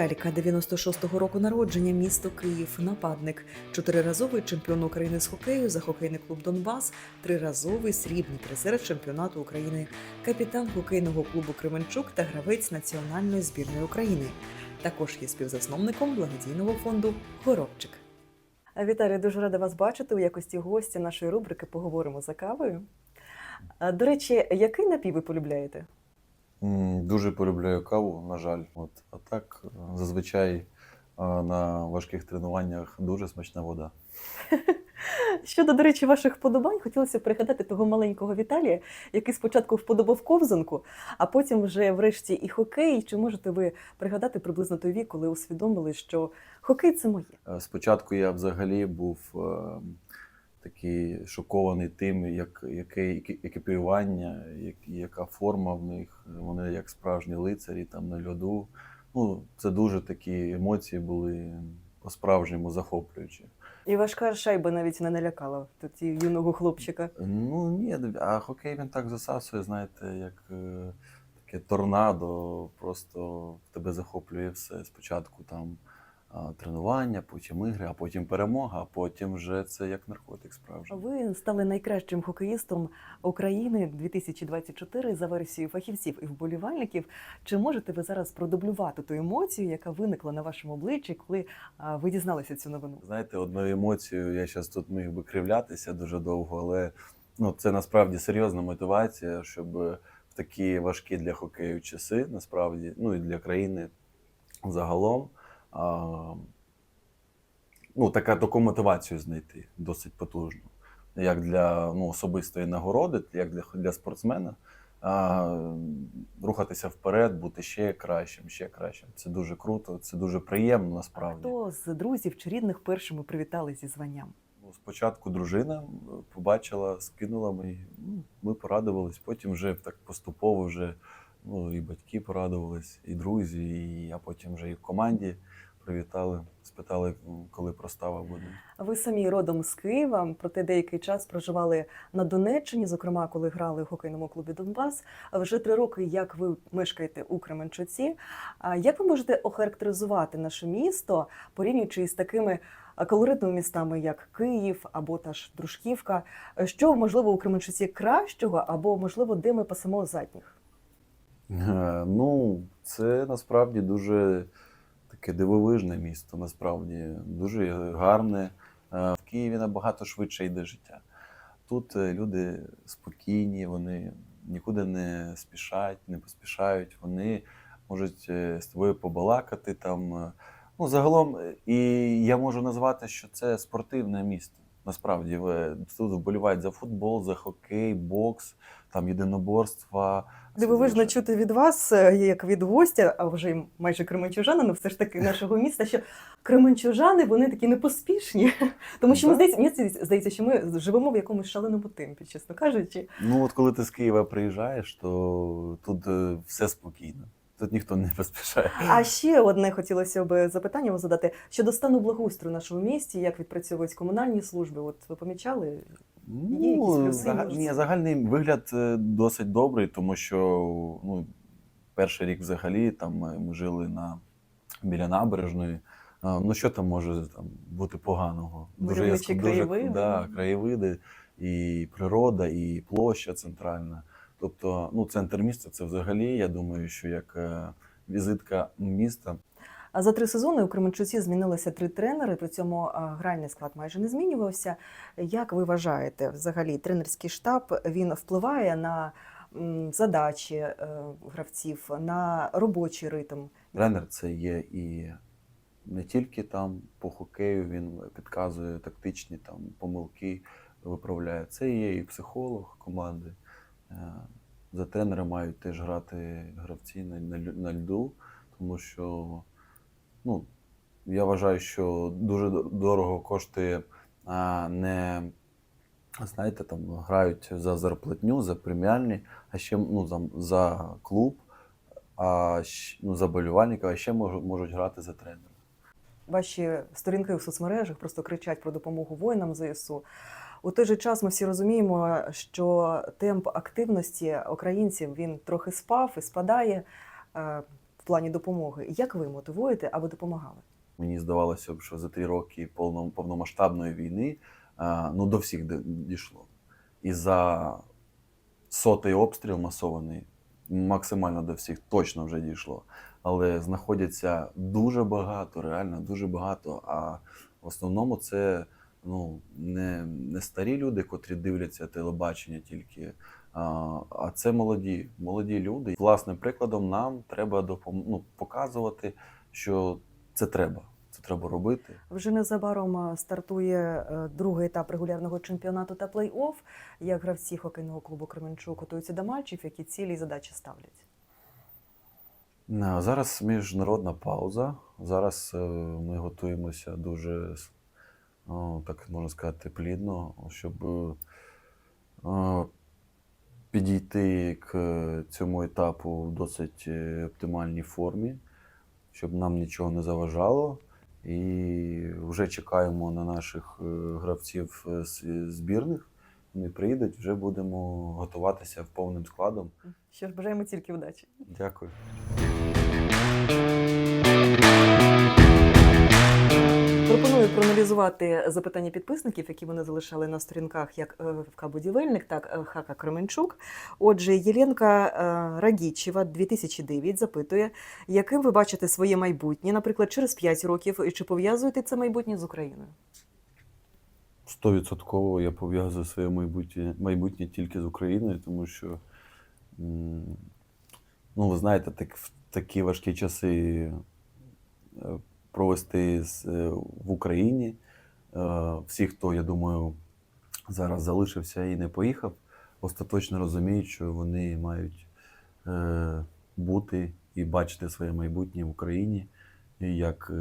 Лялька 96-го року народження, місто Київ, нападник, чотириразовий чемпіон України з хокею за хокейний клуб Донбас, триразовий срібний призер чемпіонату України, капітан хокейного клубу Кременчук та гравець національної збірної України. Також є співзасновником благодійного фонду Горобчик. Віталій, дуже рада вас бачити у якості гостя нашої рубрики Поговоримо за кавою. До речі, який напій ви полюбляєте? Дуже полюбляю каву, на жаль. От. А так, е, зазвичай е, на важких тренуваннях дуже смачна вода. Щодо, до речі, ваших вподобань, хотілося б пригадати того маленького Віталія, який спочатку вподобав ковзанку, а потім вже врешті і хокей. Чи можете ви пригадати приблизно той вік, коли усвідомили, що хокей це моє? Е, Спочатку я взагалі був е, такий шокований тим, як, яке екі- екіпірування, як, яка форма в них. Вони як справжні лицарі там на льоду. Ну, це дуже такі емоції були по-справжньому захоплюючі. І важка шайба навіть не налякала тоді юного хлопчика. Ну ні, а хокей він так засасує, знаєте, як е, таке торнадо, просто в тебе захоплює все. Спочатку там тренування, потім ігри, а потім перемога, а потім вже це як наркотик справжній. Ви стали найкращим хокеїстом України 2024 за версією фахівців і вболівальників. Чи можете ви зараз продублювати ту емоцію, яка виникла на вашому обличчі, коли ви дізналися цю новину? Знаєте, одною емоцією я зараз тут міг би кривлятися дуже довго, але ну, це насправді серйозна мотивація, щоб в такі важкі для хокею часи, насправді, ну і для країни загалом. А, ну, така, таку мотивацію знайти досить потужну. Як для ну, особистої нагороди, як для, для спортсмена. А, рухатися вперед, бути ще кращим, ще кращим. Це дуже круто, це дуже приємно насправді. Хто з друзів чи рідних першими привітали зі званням? Ну, спочатку дружина е, побачила, скинула мені. Ну, ми порадувались, потім вже так поступово вже ну, і батьки порадувались, і друзі, і, а потім вже і в команді привітали, спитали, коли простава буде. Ви самі родом з Києва, проте деякий час проживали на Донеччині, зокрема, коли грали в хокейному клубі Донбас. Вже три роки, як ви мешкаєте у Кременчуці. Як ви можете охарактеризувати наше місто, порівнюючи із такими колоритними містами, як Київ або та ж Дружківка? Що можливо у Кременчуці кращого, або можливо, де ми пасемо задніх? Е, Ну, це насправді дуже таке дивовижне місто, насправді дуже гарне. Е, В Києві набагато швидше йде життя. Тут е, люди спокійні, вони нікуди не спішать, не поспішають, вони можуть з тобою побалакати там. Ну, загалом, і я можу назвати, що це спортивне місто. Насправді, тут вболівають за футбол, за хокей, бокс, там єдиноборства. Дивовижно чути від вас, е, як від гостя, а вже й майже кременчужанина, все ж таки нашого міста, що кременчужани вони такі непоспішні. Тому що мені Так. здається, мені здається, що ми живемо в якомусь шаленому темпі, чесно кажучи. Ну, от коли ти з Києва приїжджаєш, то тут е, все спокійно. Тут ніхто не поспішає. А ще одне хотілося б запитання вам задати щодо стану благоустрою в нашому місті, як відпрацьовують комунальні служби. От ви помічали? Є якісь плюси, зага- може, ні, загальний вигляд е, досить добрий, тому що ну, перший рік взагалі там ми, ми жили на, біля набережної. А, ну, що там може там, бути поганого? Мальовничі яск- краєвиди. да, краєвиди, і природа, і площа центральна. Тобто, ну, центр міста це взагалі, я думаю, що як е, візитка міста. За три сезони у Кременчуці змінилося три тренери. При цьому гральний склад майже не змінювався. Як ви вважаєте, взагалі тренерський штаб він впливає на задачі е, гравців, на робочий ритм? Тренер це є і не тільки там по хокею, він підказує тактичні там помилки, виправляє. Це є і психолог команди. Е, За тренера мають теж грати гравці на льду, тому що ну, я вважаю, що дуже дорого коштує а, не. Знаєте, там грають за зарплатню, за преміальні, а ще ну, за, за клуб, а ну, за болівальника, а ще можуть, можуть грати за тренера. Ваші сторінки у соцмережах просто кричать про допомогу воїнам ЗСУ. У той же час ми всі розуміємо, що темп активності українців він трохи спав і спадає. Е, плані допомоги. Як ви мотивуєте, аби допомагали? Мені здавалося б, що за три роки повно- повномасштабної війни ну, до всіх дійшло. І за сотий обстріл масований максимально до всіх точно вже дійшло. Але знаходяться дуже багато, реально дуже багато. А в основному це ну, не, не старі люди, котрі дивляться телебачення тільки, а, це молоді, молоді люди. Власним прикладом нам треба допом- ну, показувати, що це треба. Це треба робити. Вже незабаром стартує е, другий етап регулярного чемпіонату та плей-офф. Як гравці хокейного клубу Кременчук готуються до матчів, які цілі і задачі ставлять? Зараз міжнародна пауза. Зараз е, ми готуємося дуже, так можна сказати, плідно, щоб е, підійти к цьому етапу в досить е, оптимальній формі, щоб нам нічого не заважало. І вже чекаємо на наших е, гравців е, збірних. Вони приїдуть, вже будемо готуватися повним складом. Що ж, бажаємо тільки вдачі. Дякую. Пропоную проаналізувати запитання підписників, які вони залишали на сторінках як е, ФК Будівельник, так і ХК Кременчук. Отже, Єленка е, Рагічева 2009 запитує, яким ви бачите своє майбутнє, наприклад, через 5 років, і чи пов'язуєте це майбутнє з Україною? Стовідсотково я пов'язую своє майбутнє, майбутнє тільки з Україною, тому що, ну, ви знаєте, так, в такі важкі часи е, провести е, в Україні. е, Всі, хто, я думаю, зараз залишився і не поїхав, остаточно розуміють, що вони мають е, бути і бачити своє майбутнє в Україні, як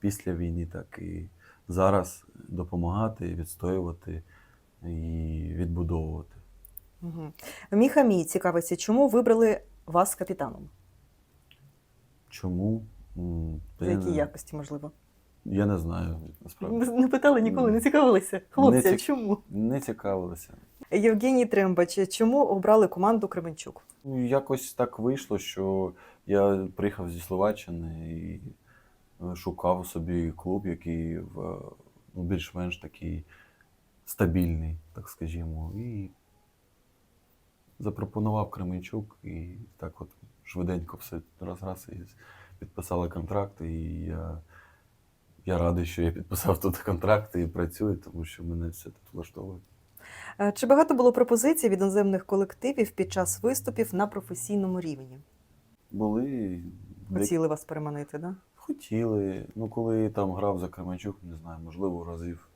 після війни, так і зараз допомагати, відстоювати і відбудовувати. Угу. Міха Мій цікавиться, чому вибрали вас капітаном? Чому? За які якості, можливо? я не знаю, насправді. Не питали ніколи, не цікавилися. Хлопці, Не а цік- чому? Не цікавилися. Євгеній Трембач, чому обрали команду Кременчук? Ну, якось так вийшло, що я приїхав зі Словаччини і е, шукав собі клуб, який в, е, ну, більш-менш такий стабільний, так скажімо. І запропонував Кременчук, і так от швиденько все раз-раз і підписали контракт. І я, я радий, що я підписав тут контракт і працюю, тому що мене все тут влаштовує. Е, Чи багато було пропозицій від іноземних колективів під час виступів на професійному рівні? Були Хотіли вас переманити, да? Хотіли. Ну, коли там грав за Кременчук, не знаю, можливо, разів.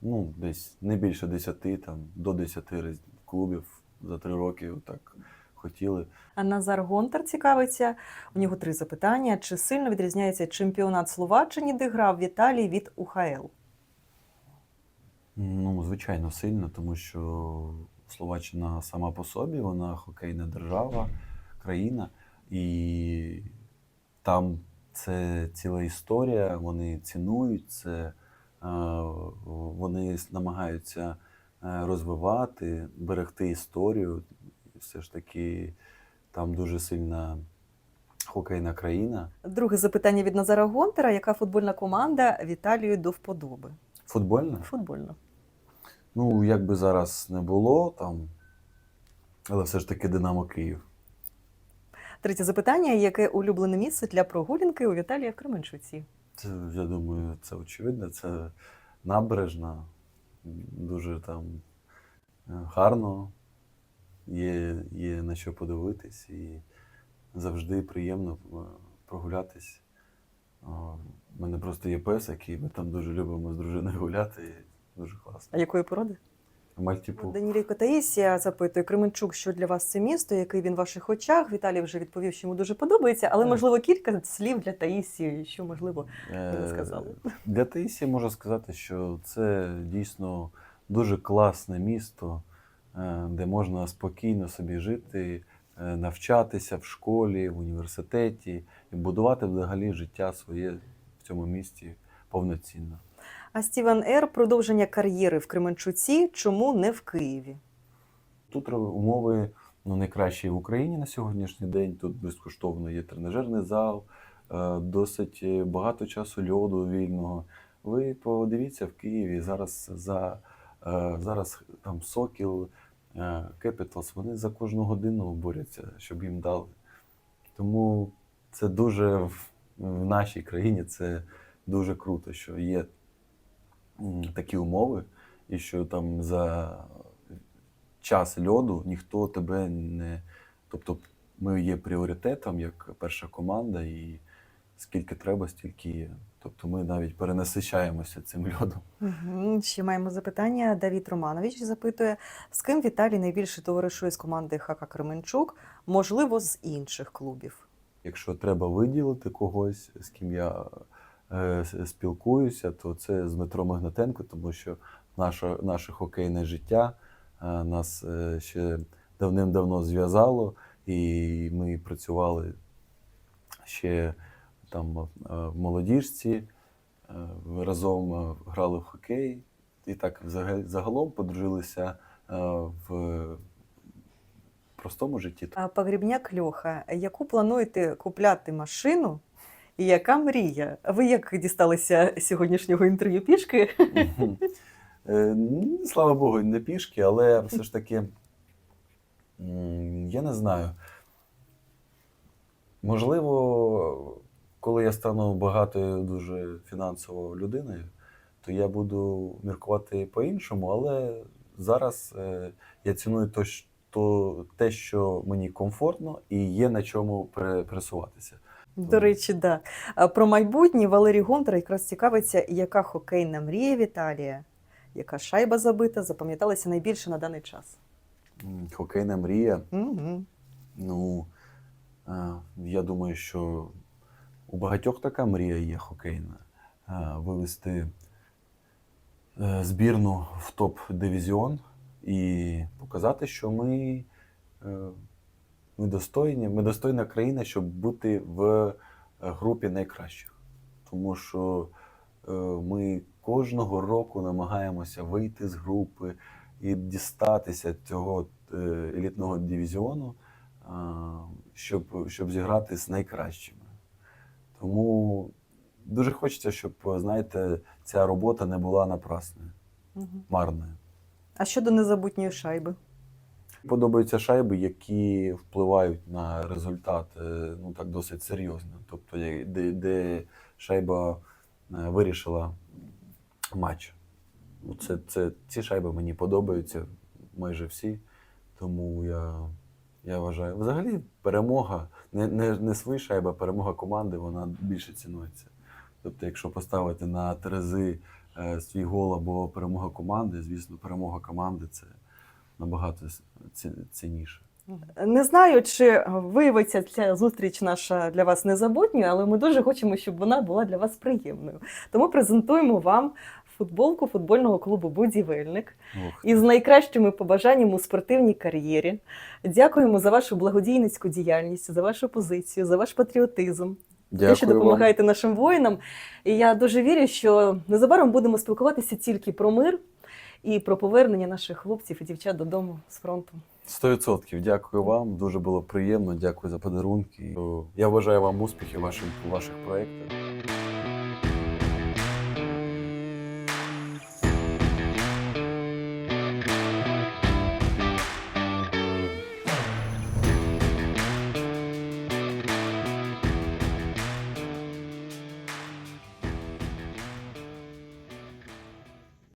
Ну, десь не більше десяти, там, до десяти клубів за три роки так хотіли. А Назар Гонтар цікавиться. У нього три запитання: чи сильно відрізняється чемпіонат Словаччини, де грав Віталій від УХЛ? Ну, звичайно, сильно, тому що Словаччина сама по собі, вона хокейна держава, країна, і там це ціла історія, вони цінують це, е, вони намагаються е, розвивати, берегти історію. Все ж таки, там дуже сильна хокейна країна. Друге запитання від Назара Гонтара: яка футбольна команда Віталію до вподоби? Футбольна? Футбольна. Ну, як би зараз не було там, але все ж таки Динамо Київ. Третє запитання: яке улюблене місце для прогулянки у Віталія в Кременчуці? Це, я думаю, це очевидно. Це набережна, дуже там е, гарно, є, є на що подивитись і завжди приємно е, прогулятись. У мене просто є пес, який ми там дуже любимо з дружиною гуляти. І дуже класно. А якої породи? Мальтіпу. Данілійко Таїсія запитує Кременчук, що для вас це місто, який він в ваших очах. Віталій вже відповів, що йому дуже подобається, але можливо кілька слів для Таїсії, що можливо не Е, сказали. Для Таїсії можу сказати, що це дійсно дуже класне місто, е, де можна спокійно собі жити, е, навчатися в школі, в університеті і будувати взагалі життя своє в цьому місті повноцінно. А Стівен Р. продовження кар'єри в Кременчуці, чому не в Києві? Тут умови ну, найкращий в Україні на сьогоднішній день. Тут безкоштовно є тренажерний зал, е, досить е, багато часу льоду вільного. Ви подивіться в Києві зараз за е, зараз там Сокіл, е, Кепіталс, вони за кожну годину борються, щоб їм дали. Тому це дуже в, в нашій країні це дуже круто, що є такі умови, і що там за час льоду ніхто тебе не. Тобто ми є пріоритетом як перша команда, і скільки треба, стільки є. Тобто ми навіть перенасичаємося цим льодом. Угу. Ще маємо запитання. Давід Романович запитує, з ким Віталій найбільше товаришує з команди ХК Кременчук, можливо, з інших клубів. Якщо треба виділити когось, з ким я е, спілкуюся, то це з Дмитром Игнатенко, тому що наше, наше хокейне життя е, нас е, ще давним-давно зв'язало, і ми працювали ще там е, в молодіжці, е, разом е, грали в хокей, і так загалом подружилися в простому житті. А Погрібняк Льоха, яку плануєте купляти машину? І яка мрія? Ви як дісталися сьогоднішнього інтерв'ю пішки? Ну, Слава Богу, не пішки, але все ж таки, я не знаю. Можливо, коли я стану багатою дуже фінансово людиною, то я буду міркувати по-іншому, але зараз е, я ціную то, то, те, що мені комфортно і є на чому пересуватися. До речі, да. А Про майбутнє Валерій Гонтар якраз цікавиться, яка хокейна мрія Віталія, яка шайба забита, запам'яталася найбільше на даний час. Хокейна мрія. Угу. Ну, е, я думаю, що у багатьох така мрія є хокейна. Е, Вивести е, збірну в топ-дивізіон і показати, що ми, е, ми достойні, ми достойна країна, щоб бути в е, групі найкращих. Тому що е, ми кожного року намагаємося вийти з групи і дістатися цього е, елітного дивізіону, щоб, щоб зіграти з найкращими. Тому дуже хочеться, щоб, знаєте, ця робота не була напрасною, Угу. марною. А щодо незабутньої шайби? Подобаються шайби, які впливають на результат е, ну, так, досить серйозно. Тобто, де, де шайба е, вирішила матч. Ну, Це, це, ці шайби мені подобаються майже всі. Тому я, я вважаю. Взагалі, перемога, не, не, не свої шайби, а перемога команди, вона більше цінується. Тобто, якщо поставити на терези е, свій гол або перемога команди, звісно, перемога команди це набагато ці- цінніше. Не знаю, чи виявиться ця зустріч наша для вас незабутньою, але ми дуже хочемо, щоб вона була для вас приємною. Тому презентуємо вам футболку футбольного клубу Будівельник Ох, із найкращими побажаннями у спортивній кар'єрі. Дякуємо за вашу благодійницьку діяльність, за вашу позицію, за ваш патріотизм. те, що Дякую вам. допомагаєте нашим воїнам. І я дуже вірю, що незабаром будемо спілкуватися тільки про мир і про повернення наших хлопців і дівчат додому з фронту. 100% дякую вам. Дуже було приємно. Дякую за подарунки. Я бажаю вам успіхів ваших, ваших проєктах.